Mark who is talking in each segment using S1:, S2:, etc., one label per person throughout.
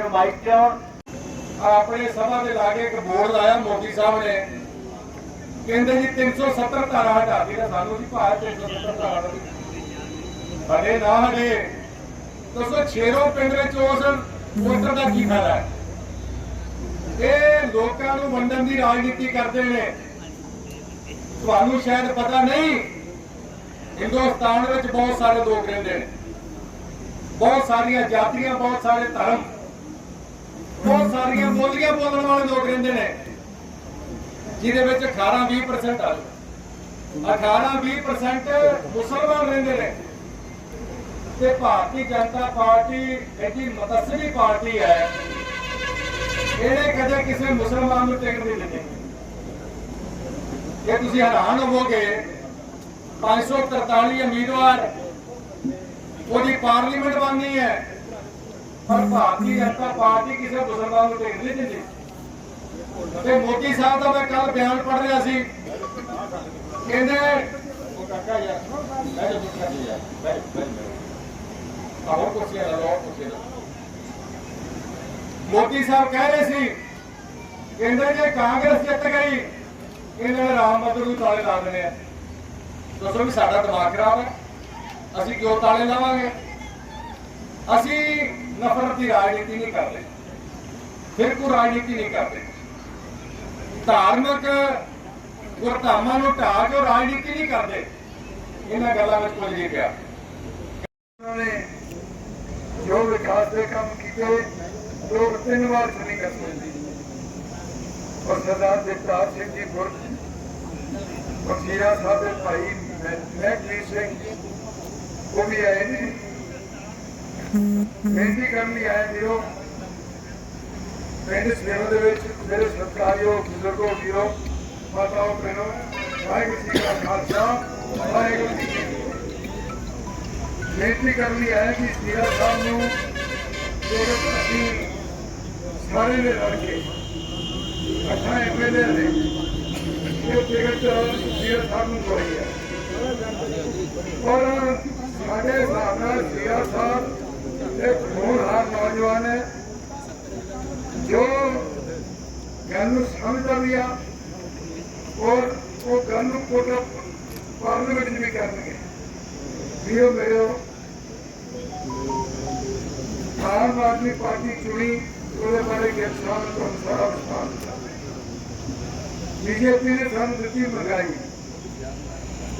S1: ਕਰਦਾ ਮਾਈਕ ਤੇ ਆਉਣ ਆਪਣੇ ਸਭਾ ਦੇ ਲਾਗੇ ਇੱਕ ਬੋਰਡ ਲਾਇਆ, ਮੋਦੀ ਸਾਹਿਬ ਨੇ। ਕਹਿੰਦੇ ਜੀ 370 ਧਾਰਾ ਹਟਾਤੀ ਤਾਂ ਸਾਨੂੰ ਜੀ ਭਾਰ 370 ਧਾਰਾ ਸਾਡੇ ਨਾ ਹਟੇ। ਦੱਸੋ, ਛੇਰੋ ਪਿੰਡ ਵਿੱਚ ਉਸ ਵੋਟਰ ਦਾ ਕੀ ਫਾਇਦਾ ਹੈ? ਇਹ ਲੋਕਾਂ ਨੂੰ ਵੰਡਣ ਦੀ ਰਾਜਨੀਤੀ ਕਰਦੇ ਨੇ। ਤੁਹਾਨੂੰ ਸ਼ਾਇਦ ਪਤਾ ਨਹੀਂ, ਹਿੰਦੁਸਤਾਨ ਵਿੱਚ ਬਹੁਤ ਸਾਰੇ ਲੋਕ ਰਹਿੰਦੇ ਨੇ। ਬਹੁਤ ਸਾਰੀਆਂ ਜਾਤੀਆਂ, ਬਹੁਤ ਸਾਰੇ ਧਰਮ ਸਾਰੀਆਂ ਬੋਲੀਆਂ ਬੋਲਣ ਵਾਲੇ ਲੋਕ ਰਹਿੰਦੇ ਨੇ। ਜਿਹਦੇ ਵਿੱਚ 18 20% ਆ। 18 20% ਮੁਸਲਮਾਨ ਰਹਿੰਦੇ ਨੇ। ਤੇ ਭਾਰਤੀ ਜਨਤਾ ਪਾਰਟੀ ਐਡੀ ਮਤਸਲੀ ਪਾਰਟੀ ਹੈ। ਇਹਨੇ ਕਦੇ ਕਿਸੇ ਮੁਸਲਮਾਨ ਨੂੰ ਟਿਕਟ ਨਹੀਂ ਦਿੱਤੀ। ਜੇ ਤੁਸੀਂ ਹੈਰਾਨ ਹੋਵੋਗੇ 543 ਉਮੀਦਵਾਰ ਉਹਦੀ ਪਾਰਲੀਮੈਂਟ ਬਣਨੀ ਹੈ। ਪਰ ਭਾਰਤੀ ਜਨਤਾ ਪਾਰਟੀ ਕਿਸੇ ਮੁਸਲਮਾਨ ਨੂੰ ਟਿਕਟ ਨਹੀਂ ਦਿੰਦੀ। ਤੇ ਮੋਦੀ ਸਾਹਿਬ ਦਾ ਮੈਂ ਕੱਲ ਬਿਆਨ ਪੜ੍ਹ ਰਿਹਾ ਸੀ। ਕਹਿੰਦੇ ਉਹ ਕਾਕਾ ਯਾਰ ਮੈਂ ਜੋ ਪੁੱਛਿਆ ਸੀ ਯਾਰ ਮੈਂ ਮੈਂ ਆਹੋ ਕੁਰਸੀਆਂ ਲਾ ਲਓ ਮੋਦੀ ਸਾਹਿਬ ਕਹਿ ਰਹੇ ਸੀ, ਕਹਿੰਦੇ ਜੇ ਕਾਂਗਰਸ ਜਿੱਤ ਗਈ, ਇਹਨਾਂ ਨੇ ਰਾਮ ਮੰਦਰ ਨੂੰ ਤਾਲੇ ਲਾ ਦੇਣੇ ਆ। ਦੱਸੋ ਵੀ ਸਾਡਾ ਦਿਮਾਗ ਖਰਾਬ ਹੈ। ਅਸੀਂ ਕਿਉਂ ਤਾਲੇ ਲਾਵਾਂਗੇ? ਅਸੀਂ ਨਫ਼ਰਤ ਦੀ ਰਾਜਨੀਤੀ ਨਹੀਂ ਕਰਦੇ। ਫਿਰ ਕੋਈ ਰਾਜਨੀਤੀ ਨਹੀਂ ਕਰਦੇ। ਧਾਰਮਿਕ ਗੁਰਧਾਮਾਂ ਨੂੰ ਢਾਹ ਕੇ ਰਾਜਨੀਤੀ ਨਹੀਂ ਕਰਦੇ। ਇਹਨਾਂ ਗੱਲਾਂ ਵਿੱਚ ਕੁਝ ਨਹੀਂ ਪਿਆ। ਉਹਨਾਂ ਨੇ ਜੋ ਵਿਕਾਸ ਦੇ ਕੰਮ ਕੀਤੇ, ਲੋਕ ਤਿੰਨ ਵਾਰ ਨਹੀਂ ਕਰ ਸਕਦੇ ਔਰ ਸਰਦਾਰ ਜਗਤਾਰ ਸਿੰਘ ਜੀ ਗੁਰ ਵਕੀਰਾ ਸਾਹਿਬ ਦੇ ਭਾਈ ਮਹਿਕਜੀਤ ਸਿੰਘ, ਉਹ ਵੀ ਆਏ ਨੇ। ਬੇਨਤੀ ਕਰਨ ਲਈ ਆਏ ਵੀਰੋ। ਪਿੰਡ ਸੇਵਾ ਦੇ ਵਿੱਚ ਮੇਰੇ ਸਤਿਕਾਰਯੋਗ ਬਜ਼ੁਰਗੋ ਵੀਰੋ, ਮਾਤਾਓ, ਭੈਣੋ, ਵਾਹਿਗੁਰੂ ਜੀ ਕਾ ਖਾਲਸਾ, ਵਾਹਿਗੁਰੂ ਜੀ ਕੀ ਫਤਿਹ। ਬੇਨਤੀ ਕਰਨ ਲਈ ਆਏ ਕਿ ਸੀਰਾ ਸਾਹਿਬ ਨੂੰ ਜਿਹੜੇ ਅਸੀਂ ਸਾਰੇ ਨੇ ਰਲ ਕੇ ਅੱਠਾਂ ਐਮਐਲਏ ਨੇ ਇਹ ਟਿਕਟ ਸੀਰਾ ਸਾਹਿਬ ਨੂੰ ਦਵਾਈ ਹੈ। ਔਰ ਸਾਡੇ ਹਿਸਾਬ ਨਾਲ ਸੀਰਾ ਸਾਹਿਬ ਇੱਕ ਹੋਣਹਾਰ ਨੌਜਵਾਨ ਹੈ ਜੋ ਗੱਲ ਨੂੰ ਸਮਝਦਾ ਵੀ ਆ, ਔਰ ਉਹ ਗੱਲ ਨੂੰ ਕੋਟ ਪਾਰਲੀਮੈਂਟ ਵਿੱਚ ਵੀ ਕਰਨਗੇ। ਵੀਰੋ ਮੇਰੇ ਆਮ ਉਹਦੇ ਬਾਰੇ ਗਿਆਨ ਤੋਂ ਸਾਰਾ ਵਿਸਥਾਰ ਬੀਜੇਪੀ ਨੇ ਸਾਨੂੰ ਦਿੱਤੀ ਮਹਿੰਗਾਈ।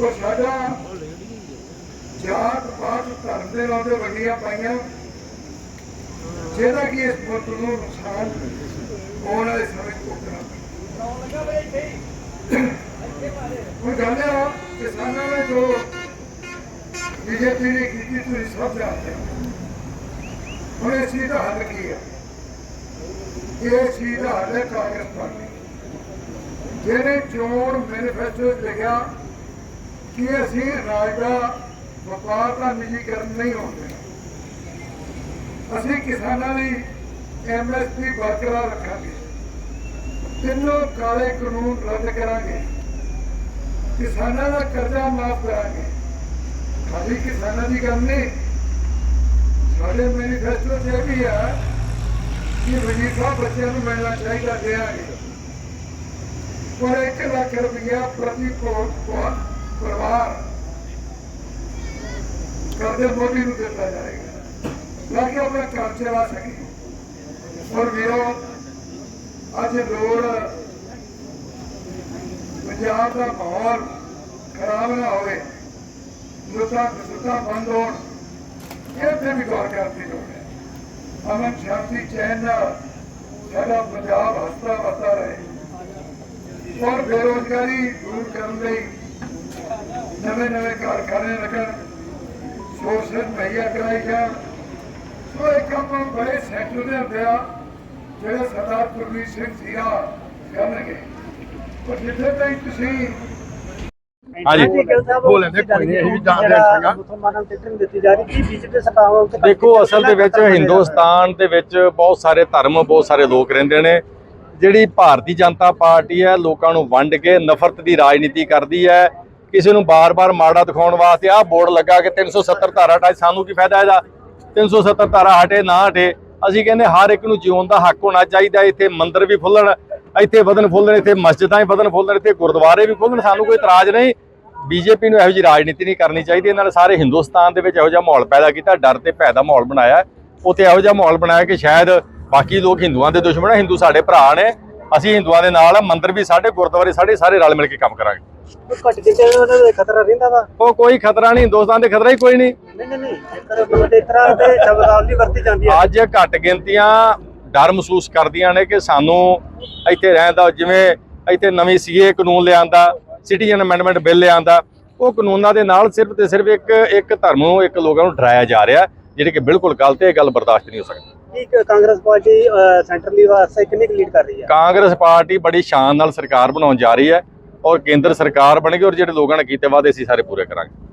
S1: ਉਹ ਸਾਡਾ ਜਾਤ ਪਾਤ ਧਰਮ ਦੇ ਨਾਂ ਤੇ ਵੰਡੀਆਂ ਪਾਈਆਂ ਜਿਹਦਾ ਕਿ ਇਸ ਮੁਲਕ ਨੂੰ ਨੁਕਸਾਨ ਆਉਣ ਵਾਲੇ ਸਮੇਂ 'ਚ ਭੁਗਤਣਾ ਉਹ ਗੱਲ ਆ ਕਿਸਾਨਾਂ ਨੇ ਜੋ ਬੀਜੇਪੀ ਨੇ ਕੀਤੀ, ਤੁਸੀਂ ਸਭ ਜਾਣਦੇ ਹੋ। ਹੁਣ ਇਸ ਚੀਜ਼ ਦਾ ਹੱਲ ਕੀ ਹੈ? ਇਹ ਚੀਜ਼ ਦਾ ਹੱਲ ਹੈ ਕਾਂਗਰਸ ਪਾਰਟੀ। ਜਿਹਨੇ ਚੋਣ ਮੈਨੀਫੈਸਟੋ ਲਿਖਿਆ ਕਿ ਅਸੀਂ ਰਾਜ ਦਾ ਵਪਾਰ ਦਾ ਨਿੱਜੀਕਰਨ ਨਹੀਂ ਹੋਣ ਅਸੀਂ ਕਿਸਾਨਾਂ ਲਈ ਐਮਐਸਪੀ ਬਰਕਰਾਰ ਰੱਖਾਂਗੇ। ਤਿੰਨੋਂ ਕਾਲੇ ਕਾਨੂੰਨ ਰੱਦ ਕਰਾਂਗੇ। ਕਿਸਾਨਾਂ ਦਾ ਕਰਜ਼ਾ ਮਾਫ ਕਰਾਂਗੇ। ਖਾਲੀ ਕਿਸਾਨਾਂ ਦੀ ਗੱਲ ਨਹੀਂ। ਸਾਡੇ ਮੈਨੀਫੈਸਟੋ 'ਚ ਵੀ ਹੈ ਕਿ ਵਜ਼ੀਫਾ ਬੱਚਿਆਂ ਨੂੰ ਮਿਲਣਾ ਚਾਹੀਦਾ ਦੇਾਂਗੇ ਪਰ 1 ਲੱਖ ਰੁਪਇਆ ਪ੍ਰਤੀ ਪਰਿਵਾਰ ਕਰਦੇ ਮੋਦੀ ਨੂੰ ਦਿੱਤਾ ਜਾਏਗਾ। ਤਾਂ ਕਿ ਆਪਣਾ ਕੰਮ ਚਲਾ ਸਕੇ ਔਰ ਵੀਰੋ ਅੱਜ ਲੋੜ ਪੰਜਾਬ ਦਾ ਮਾਹੌਲ ਖਰਾਬ ਨਾ ਹੋਵੇ। ਲੁੱਟਾਂ ਖਸੁੱਟਾਂ ਬੰਦ ਹੋਣ। ਇਹ ਤੇ ਵੀ ਗੌਰ ਕਰਨ ਲੋੜ ਹੈ। ਅਮਨ ਸ਼ਾਂਤੀ ਚੈਨ ਨਾਲ ਸਾਡਾ ਪੰਜਾਬ ਹੱਸਦਾ ਵਸਦਾ ਰਹੇ। ਔਰ ਬੇਰੋਜ਼ਗਾਰੀ ਦੂਰ ਕਰਨ ਲਈ ਨਵੇਂ ਨਵੇਂ ਕਾਰਖਾਨੇ ਲੱਗਣ ਸੋਸ਼ਲ ਮੁਹੱਈਆ ਕਰਾਈ ਜਾਣ ਸੋ ਇਹ ਕੰਮ ਬੜੇ ਸੈਕਟਰ ਦੇ ਹੁੰਦੇ ਆ। ਜਿਹੜੇ ਸਰਦਾਰ ਗੁਰਮੀਤ ਸਿੰਘ ਸੀਗਾ ਕਰਨਗੇ ਪਰ ਜਿੱਥੇ ਤਾਈਂ ਤੁਸੀਂ
S2: ਹਾਂਜੀ।
S3: ਬੋਲਣ ਦੇ ਕੋਈ ਨਹੀਂ ਅਸੀਂ ਵੀ ਜਾਣਦੇ ਹਾਂ
S4: ਮੁਸਲਮਾਨਾਂ ਨੂੰ ਟਿਕਟ ਨਹੀਂ ਦਿੱਤੀ ਜਾ ਰਹੀ ਕੀ ਬੀਜੇਪੀ ਸਰਕਾਰਾਂ ਉੱਤੇ
S2: ਦੇਖੋ ਅਸਲ ਦੇ ਵਿੱਚ ਹਿੰਦੁਸਤਾਨ ਦੇ ਵਿੱਚ ਬਹੁਤ ਸਾਰੇ ਧਰਮ ਬਹੁਤ ਸਾਰੇ ਲੋਕ ਰਹਿੰਦੇ ਨੇ। ਜਿਹੜੀ ਭਾਰਤੀ ਜਨਤਾ ਪਾਰਟੀ ਹੈ ਲੋਕਾਂ ਨੂੰ ਵੰਡ ਕੇ ਨਫ਼ਰਤ ਦੀ ਰਾਜਨੀਤੀ ਕਰਦੀ ਹੈ। ਕਿਸੇ ਨੂੰ ਬਾਰ-ਬਾਰ ਮਾੜਾ ਦਿਖਾਉਣ ਵਾਸਤੇ ਆਹ ਬੋਰਡ ਲੱਗਾ ਕਿ 370 ਧਾਰਾ ਹਟਾਏ ਸਾਨੂੰ ਕੀ ਫਾਇਦਾ ਇਹਦਾ? 370 ਧਾਰਾ ਹਟੇ ਨਾ ਹਟੇ। ਅਸੀਂ ਕਹਿੰਦੇ ਹਰ ਇੱਕ ਨੂੰ ਜਿਉਣ ਦਾ ਹੱਕ ਹੋਣਾ ਚਾਹੀਦਾ ਇੱਥੇ ਮੰਦਿਰ ਵੀ ਖੁੱਲਣ ਇੱਥੇ ਵਧਣ ਫੁੱਲਣ, ਇੱਥੇ ਮਸਜਿਦਾਂ ਵੀ ਵਧਣ ਫੁੱਲਣ, ਇੱਥੇ ਗੁਰਦੁਆਰੇ ਵੀ ਖੁੱਲਣ ਸਾਨੂੰ ਕੋਈ ਇਤਰਾਜ਼ ਨਹੀਂ। ਬੀਜੇਪੀ ਨੂੰ ਇਹੋ ਜਿਹੀ ਰਾਜਨੀਤੀ ਨਹੀਂ ਕਰਨੀ ਚਾਹੀਦੀ। ਇਹਨਾਂ ਨੇ ਸਾਰੇ ਹਿੰਦੁਸਤਾਨ ਦੇ ਵਿੱਚ ਇਹੋ ਜਿਹਾ ਮਾਹੌਲ ਪੈਦਾ ਕੀਤਾ, ਡਰ ਤੇ ਭੈ ਦਾ ਮਾਹੌਲ ਬਣਾਇਆ। ਉੱਥੇ ਇਹੋ ਜਿਹਾ ਮਾਹੌਲ ਬਣਾਇਆ ਕਿ ਸ਼ਾਇਦ ਬਾਕੀ ਲੋਕ ਹਿੰਦੂਆਂ ਦੇ ਦੁਸ਼ਮਣ ਆ, ਹਿੰਦੂ ਸਾਡੇ ਭਰਾ ਨੇ। ਅਸੀਂ ਹਿੰਦੂਆਂ ਦੇ ਨਾਲ ਆ, ਮੰਦਿਰ ਵੀ ਸਾਡੇ, ਗੁਰਦੁਆਰੇ ਸਾਡੇ, ਸਾਰੇ ਰਲ ਮਿਲ ਕੇ ਕੰਮ ਕਰਾਂਗੇ।
S4: ਘੱਟ ਗਿਣਤੀ ਉਹਨਾਂ ਦਾ ਖਤਰਾ ਰਹਿੰਦਾ ਵਾ।
S2: ਉਹ ਕੋਈ ਖਤਰਾ ਨਹੀਂ ਹਿੰਦੁਸਤਾਨ ਦੇ ਖਤਰਾ ਹੀ ਕੋਈ ਨਹੀਂ।
S4: ਨਹੀਂ ਨਹੀਂ ਨਹੀਂ ਜੇਕਰ ਮਤਲਬ ਇਸ ਤਰ੍ਹਾਂ ਤੇ ਸ਼ਬਦਾਵਲੀ ਵਰਤੀ ਜਾਂਦੀ ਹੈ
S2: ਅੱਜ ਘੱਟ ਗਿਣਤੀਆਂ ਡਰ ਮਹਿਸੂਸ ਕਰਦੀਆਂ ਨੇ ਕਿ ਸਾਨੂੰ ਇੱਥੇ ਰਹਿਣ ਦਾ ਜਿਵੇਂ ਇੱਥੇ ਨਵੀਂ ਸੀਏ ਕਾਨੂੰਨ ਲਿਆਂਦਾ ਸਿਟੀਜ਼ਨ ਅਮੈਂਡਮੈਂਟ ਬਿੱਲ ਲਿਆਂਦਾ ਉਹ ਕਾਨੂੰਨਾਂ ਦੇ ਨਾਲ ਸਿਰਫ ਤੇ ਸਿਰਫ ਇੱਕ ਇੱਕ ਧਰਮ ਨੂੰ ਇੱਕ ਲੋਕਾਂ ਨੂੰ ਡਰਾਇਆ ਜਾ ਰਿਹਾ ਜਿਹੜੇ ਕਿ ਬਿਲਕੁਲ ਗਲਤ ਹੈ ਇਹ ਗੱਲ ਬਰਦਾਸ਼ਤ ਨਹੀਂ ਹੋ ਸਕਦੀ।
S4: ਕੀ ਕਾਂਗਰਸ ਪਾਰਟੀ ਸੈਂਟਰਲੀ ਵਾਸਤੇ ਕਿੰਨੀ ਲੀਡ ਕਰ ਰਹੀ ਹੈ
S2: ਕਾਂਗਰਸ ਪਾਰਟੀ ਬੜੀ ਸ਼ਾਨ ਨਾਲ ਸਰਕਾਰ ਬਣਾਉਣ ਜਾ ਰਹੀ ਹੈ ਔਰ ਕੇਂਦਰ ਸਰਕਾਰ ਬਣੇਗੀ ਔਰ ਜਿਹੜੇ ਲੋਕਾਂ ਨੇ ਕੀਤੇ ਵਾਅਦੇ ਸੀ ਸਾਰੇ ਪੂਰੇ ਕਰਾਂਗੇ।